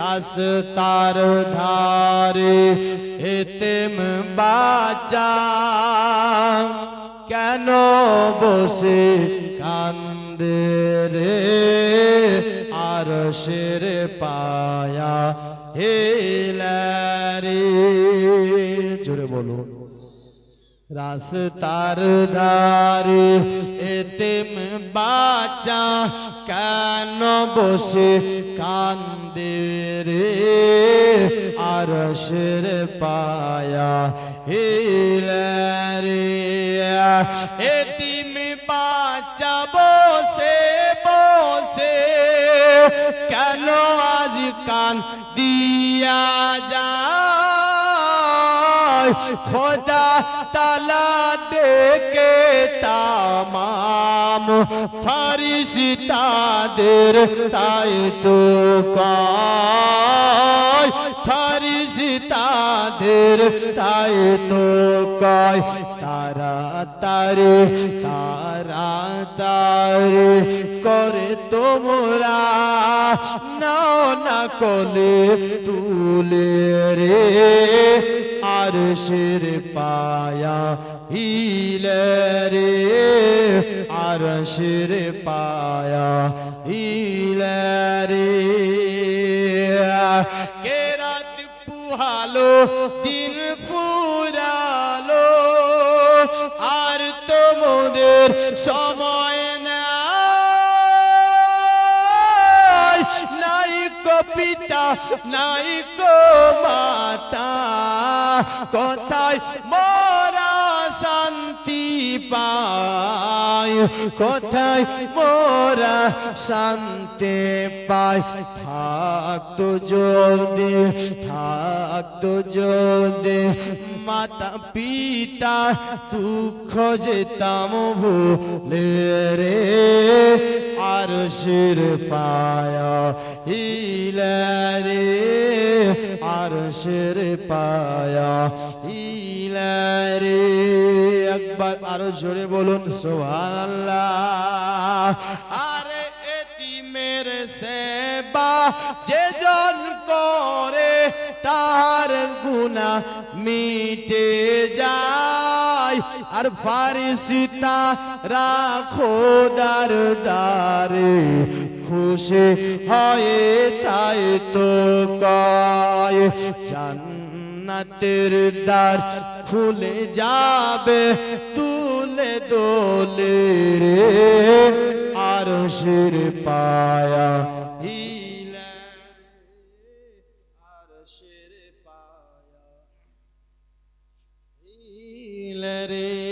রাস্তার ধারে এতেম বাচ্চা কেন বসে কান্দে রে আর শের পায়া হেলারে জোরে বলো রাস্তার ধারে এতেম বাচ্চা কেন বসে কান্দে রে আর শের পায়া হিলারে এতিম বাচ্চা বসে বসে কেন আজ কান দিয়া যায় খোদা তালা ডেকে তামাম। ফারিসিতাদের তাই তো কয়। ফারিসিতাদের তাই তো কয়। তারা তারে তারা তারে করে তোমরা নাও না কলে তুলে রে। আর পায়া হিলে রে, আর শের পায়া হিলে রে। কেরাত পুহালো, দিন ফুরালো, আর তোমাদের সময় নাই কো মাতা, কোথায় মোরা শান্তি পায় কোথায় মোরা শান্তি পাই। থাকতো যদি থাকতো যদি, মাতা পিতা দুঃখ যেতাম ভুলে রে। আর শির পায়া হিলারে আর শির পায়া হিলারে একবার আরও জোরে বলুন সোহানাল্লাহ আরে এতিমের সেবা যে জন করে তার গুণা মিটে আর ফারিসিতা রাখোদার দারে খুশি হয়ে তাই তো কয়। জান্নাতের দ্বার খুলে যাবে তুলে দোলে রে আর শির পায়া হিলা রে।